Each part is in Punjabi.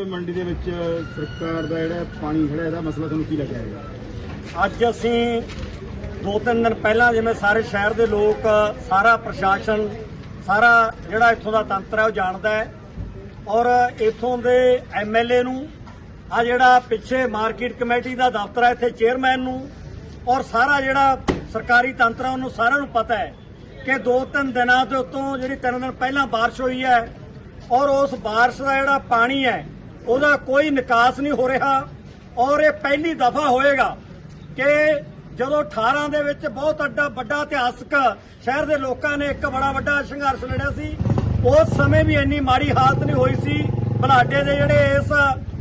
ਅੱਜ ਮੰਡੀ ਦੇ ਵਿੱਚ ਸਰਕਾਰ ਦਾ ਜਿਹੜਾ ਪਾਣੀ ਖੜਾ, ਇਹਦਾ ਮਸਲਾ ਤੁਹਾਨੂੰ ਕੀ ਲੱਗਿਆ ਹੈਗਾ ਅੱਜ ਅਸੀਂ ਦੋ ਤਿੰਨ ਦਿਨ ਪਹਿਲਾਂ ਜਿਵੇਂ ਸਾਰੇ ਸ਼ਹਿਰ ਦੇ ਲੋਕ, ਸਾਰਾ ਪ੍ਰਸ਼ਾਸਨ, ਸਾਰਾ ਜਿਹੜਾ ਇੱਥੋਂ ਦਾ ਤੰਤਰ ਹੈ ਉਹ ਜਾਣਦਾ ਹੈ। ਔਰ ਇੱਥੋਂ ਦੇ ਐਮਐਲਏ ਨੂੰ, ਆ ਜਿਹੜਾ ਪਿੱਛੇ ਮਾਰਕੀਟ ਕਮੇਟੀ ਦਾ ਦਫ਼ਤਰ ਹੈ, ਇੱਥੇ ਚੇਅਰਮੈਨ ਨੂੰ, ਔਰ ਸਾਰਾ ਜਿਹੜਾ ਸਰਕਾਰੀ ਤੰਤਰ ਹੈ, ਉਹਨੂੰ ਸਾਰਿਆਂ ਨੂੰ ਪਤਾ ਹੈ ਕਿ ਦੋ ਤਿੰਨ ਦਿਨਾਂ ਦੇ ਉੱਤੋਂ ਜਿਹੜੀ ਤਿੰਨ ਦਿਨ ਪਹਿਲਾਂ ਬਾਰਿਸ਼ ਹੋਈ ਹੈ, ਔਰ ਉਸ ਬਾਰਿਸ਼ ਦਾ ਜਿਹੜਾ ਪਾਣੀ ਹੈ ਉਹਦਾ ਕੋਈ ਨਿਕਾਸ ਨਹੀਂ ਹੋ ਰਿਹਾ ਔਰ ਇਹ ਪਹਿਲੀ ਦਫਾ ਹੋਏਗਾ ਕਿ ਜਦੋਂ 18 ਦੇ ਵਿੱਚ ਬਹੁਤ ਅੱਡਾ ਵੱਡਾ ਇਤਿਹਾਸਕ ਸ਼ਹਿਰ ਦੇ ਲੋਕਾਂ ਨੇ ਇੱਕ ਬੜਾ ਵੱਡਾ ਸੰਘਰਸ਼ ਲੜਿਆ ਸੀ, ਉਸ ਸਮੇਂ ਵੀ ਇੰਨੀ ਮਾੜੀ ਹਾਲਤ ਨਹੀਂ ਹੋਈ ਸੀ ਬਲਾਡੇ ਦੇ ਜਿਹੜੇ ਇਸ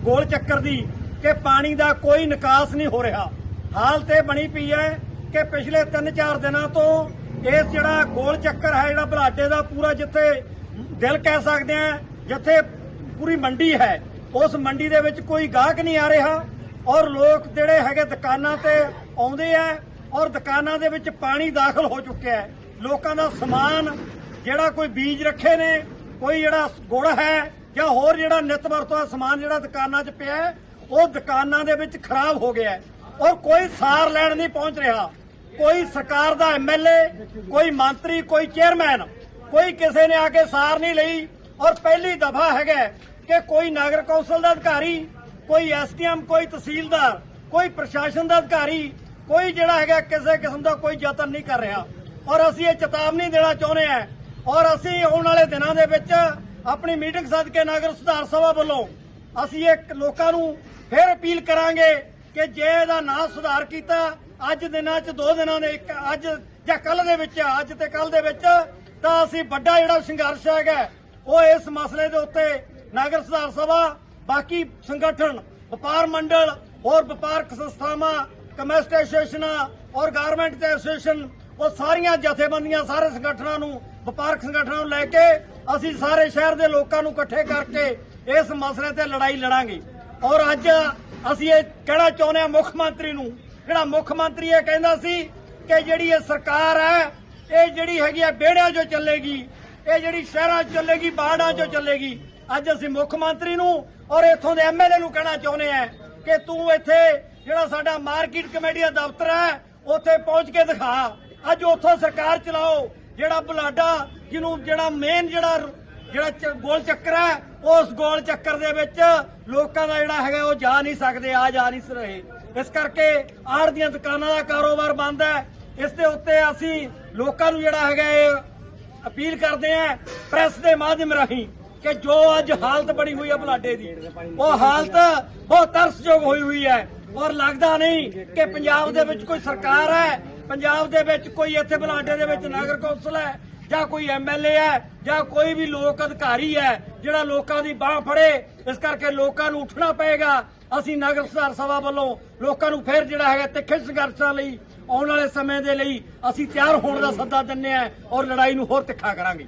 ਗੋਲ ਚੱਕਰ ਦੀ ਕਿ ਪਾਣੀ ਦਾ ਕੋਈ ਨਿਕਾਸ ਨਹੀਂ ਹੋ ਰਿਹਾ। ਹਾਲਤ ਇਹ ਬਣੀ ਪਈ ਹੈ ਕਿ ਪਿਛਲੇ 3-4 ਦਿਨਾਂ ਤੋਂ ਇਸ ਜਿਹੜਾ ਗੋਲ ਚੱਕਰ ਹੈ, ਜਿਹੜਾ ਬਲਾਡੇ ਦਾ ਪੂਰਾ ਜਿੱਥੇ ਦਿਲ ਕਹਿ ਸਕਦੇ ਆ, ਜਿੱਥੇ ਪੂਰੀ ਮੰਡੀ ਹੈ ਉਸ ਮੰਡੀ ਦੇ ਵਿੱਚ ਕੋਈ ਗਾਹਕ ਨਹੀਂ ਆ ਰਿਹਾ ਔਰ ਲੋਕ ਜਿਹੜੇ ਹੈਗੇ ਦੁਕਾਨਾਂ ਤੇ ਆਉਂਦੇ ਆ ਔਰ ਦੁਕਾਨਾਂ ਦੇ ਵਿੱਚ ਪਾਣੀ ਦਾਖਲ ਹੋ ਚੁੱਕਿਆ ਹੈ। ਲੋਕਾਂ ਦਾ ਸਮਾਨ ਜਿਹੜਾ ਕੋਈ ਬੀਜ ਰੱਖੇ ਨੇ, ਕੋਈ ਜਿਹੜਾ ਗੁੜ ਹੈ ਜਾਂ ਹੋਰ ਜਿਹੜਾ ਨਿੱਤ ਵਰਤੋਂ ਸਮਾਨ ਜਿਹੜਾ ਦੁਕਾਨਾਂ 'ਚ ਪਿਆ ਉਹ ਦੁਕਾਨਾਂ ਦੇ ਵਿੱਚ ਖਰਾਬ ਹੋ ਗਿਆ ਔਰ ਕੋਈ ਸਾਰ ਲੈਣ ਨਹੀਂ ਪਹੁੰਚ ਰਿਹਾ। ਕੋਈ ਸਰਕਾਰ ਦਾ ਐਮਐਲਏ ਕੋਈ ਮੰਤਰੀ, ਕੋਈ ਚੇਅਰਮੈਨ, ਕੋਈ ਕਿਸੇ ਨੇ ਆ ਕੇ ਸਾਰ ਨਹੀਂ ਲਈ ਔਰ ਪਹਿਲੀ ਦਫਾ ਹੈਗਾ ਕਿ ਕੋਈ ਨਗਰ ਕੌਂਸਲ ਦਾ ਅਧਿਕਾਰੀ, ਕੋਈ ਐਸਡੀਐਮ ਕੋਈ ਤਹਿਸੀਲਦਾਰ, ਕੋਈ ਪ੍ਰਸ਼ਾਸਨ ਦਾ ਅਧਿਕਾਰੀ, ਕੋਈ ਜਿਹੜਾ ਹੈਗਾ ਕਿਸੇ ਕਿਸਮ ਦਾ ਕੋਈ ਯਤਨ ਨਹੀਂ ਕਰ ਰਿਹਾ। ਔਰ ਅਸੀਂ ਇਹ ਚੇਤਾਵਨੀ ਦੇਣਾ ਚਾਹੁੰਦੇ ਹਾਂ ਔਰ ਅਸੀਂ ਆਉਣ ਵਾਲੇ ਦਿਨਾਂ ਦੇ ਵਿੱਚ ਆਪਣੀ ਮੀਟਿੰਗ ਸੱਦ ਕੇ ਨਗਰ ਸੁਧਾਰ ਸਭਾ ਵੱਲੋਂ ਅਸੀਂ ਇੱਕ ਲੋਕਾਂ ਨੂੰ ਫਿਰ ਅਪੀਲ ਕਰਾਂਗੇ ਕਿ ਜੇ ਇਹਦਾ ਨਾ ਸੁਧਾਰ ਕੀਤਾ, ਅੱਜ ਦਿਨਾਂ 'ਚ, ਦੋ ਦਿਨਾਂ ਦੇ ਇੱਕ, ਅੱਜ ਜਾਂ ਕੱਲ ਦੇ ਵਿੱਚ, ਅੱਜ ਤੇ ਕੱਲ ਦੇ ਵਿੱਚ, ਤਾਂ ਅਸੀਂ ਵੱਡਾ ਜਿਹੜਾ ਸੰਘਰਸ਼ ਹੈਗਾ, ਉਹ ਇਸ ਮਸਲੇ ਦੇ ਉੱਤੇ ਨਗਰ ਸੁਧਾਰ ਸਭਾ, ਬਾਕੀ ਸੰਗਠਨ, ਵਪਾਰ ਮੰਡਲ, ਹੋਰ ਵਪਾਰਕ ਸੰਸਥਾਵਾਂ ਕਮਰਸ਼ਲ ਐਸੋਸੀਏਸ਼ਨਾਂ ਔਰ ਗਾਰਮੈਂਟ ਤੇ ਐਸੋਸੀਏਸ਼ਨ, ਉਹ ਸਾਰੀਆਂ ਜਥੇਬੰਦੀਆਂ, ਸਾਰੇ ਸੰਗਠਨਾਂ ਨੂੰ, ਵਪਾਰਕ ਸੰਗਠਨਾਂ ਨੂੰ ਲੈ ਕੇ ਅਸੀਂ ਸਾਰੇ ਸ਼ਹਿਰ ਦੇ ਲੋਕਾਂ ਨੂੰ ਇਕੱਠੇ ਕਰਕੇ ਇਸ ਮਸਲੇ ਤੇ ਲੜਾਈ ਲੜਾਂਗੇ। ਔਰ ਅੱਜ ਅਸੀਂ ਇਹ ਕਹਿਣਾ ਚਾਹੁੰਦੇ ਹਾਂ ਮੁੱਖ ਮੰਤਰੀ ਨੂੰ, ਜਿਹੜਾ ਮੁੱਖ ਮੰਤਰੀ ਇਹ ਕਹਿੰਦਾ ਸੀ ਕਿ ਜਿਹੜੀ ਇਹ ਸਰਕਾਰ ਹੈ, ਇਹ ਜਿਹੜੀ ਹੈਗੀ ਆ ਵਿਹੜਿਆਂ 'ਚੋਂ ਚੱਲੇਗੀ, ਇਹ ਜਿਹੜੀ ਸ਼ਹਿਰਾਂ 'ਚ ਚੱਲੇਗੀ ਬਾੜਾਂ 'ਚੋਂ ਚੱਲੇਗੀ ਅੱਜ ਅਸੀਂ ਮੁੱਖ ਮੰਤਰੀ ਨੂੰ ਔਰ ਇੱਥੋਂ ਦੇ ਐਮਐਲਏ ਨੂੰ ਕਹਿਣਾ ਚਾਹੁੰਦੇ ਆ ਕਿ ਤੂੰ ਇੱਥੇ ਜਿਹੜਾ ਸਾਡਾ ਮਾਰਕੀਟ ਕਮੇਟੀ ਦਾ ਦਫ਼ਤਰ ਹੈ, ਉੱਥੇ ਪਹੁੰਚ ਕੇ ਦਿਖਾ। ਅੱਜ ਉੱਥੋਂ ਸਰਕਾਰ ਚਲਾਓ, ਜਿਹੜਾ ਬੁਲਾਡਾ, ਜਿਹਨੂੰ ਜਿਹੜਾ ਮੇਨ ਜਿਹੜਾ ਜਿਹੜਾ ਗੋਲ ਚੱਕਰ ਹੈ, ਉਸ ਗੋਲ ਚੱਕਰ ਦੇ ਵਿੱਚ ਲੋਕਾਂ ਦਾ ਜਿਹੜਾ ਹੈਗਾ ਉਹ ਜਾ ਨਹੀਂ ਸਕਦੇ, ਆ ਜਾ ਨਹੀਂ ਰਹੇ। ਇਸ ਕਰਕੇ ਆੜ ਦੀਆਂ ਦੁਕਾਨਾਂ ਦਾ ਕਾਰੋਬਾਰ ਬੰਦ ਹੈ। ਇਸ ਦੇ ਉੱਤੇ ਅਸੀਂ ਲੋਕਾਂ ਨੂੰ ਜਿਹੜਾ ਹੈਗਾ ਇਹ ਅਪੀਲ ਕਰਦੇ ਆਂ ਪ੍ਰੈਸ ਦੇ ਮਾਧਿਅਮ ਰਾਹੀਂ ਕਿ ਜੋ ਅੱਜ ਹਾਲਤ ਬਣੀ ਹੋਈ ਹੈ ਬਲਾਡੇ ਦੀ, ਉਹ ਹਾਲਤ ਬਹੁਤ ਤਰਸਯੋਗ ਹੋਈ ਹੋਈ ਹੈ। ਔਰ ਲੱਗਦਾ ਨਹੀਂ ਕਿ ਪੰਜਾਬ ਦੇ ਵਿੱਚ ਕੋਈ ਸਰਕਾਰ ਹੈ, ਪੰਜਾਬ ਦੇ ਵਿੱਚ ਕੋਈ ਇੱਥੇ ਬਲਾਡੇ ਦੇ ਵਿੱਚ ਨਗਰ ਕੌਂਸਲ ਹੈ, ਜਾਂ ਕੋਈ ਐਮਐਲਏ ਹੈ, ਜਾਂ ਕੋਈ ਵੀ ਲੋਕ ਅਧਿਕਾਰੀ ਹੈ, ਜਿਹੜਾ ਲੋਕਾਂ ਦੀ ਬਾਹ ਫੜੇ, ਇਸ ਕਰਕੇ ਲੋਕਾਂ ਨੂੰ ਉੱਠਣਾ ਪਏਗਾ। ਅਸੀਂ ਨਗਰ ਸੁਧਾਰ ਸਭਾ ਵੱਲੋਂ ਲੋਕਾਂ ਨੂੰ ਫਿਰ ਜਿਹੜਾ ਹੈਗਾ ਤਿੱਖੇ ਸੰਘਰਸ਼ਾਂ ਲਈ, ਆਉਣ ਵਾਲੇ ਸਮੇਂ ਦੇ ਲਈ ਅਸੀਂ ਤਿਆਰ ਹੋਣ ਦਾ ਸੱਦਾ ਦਿੰਨੇ ਆ ਔਰ ਲੜਾਈ ਨੂੰ ਹੋਰ ਤਿੱਖਾ ਕਰਾਂਗੇ।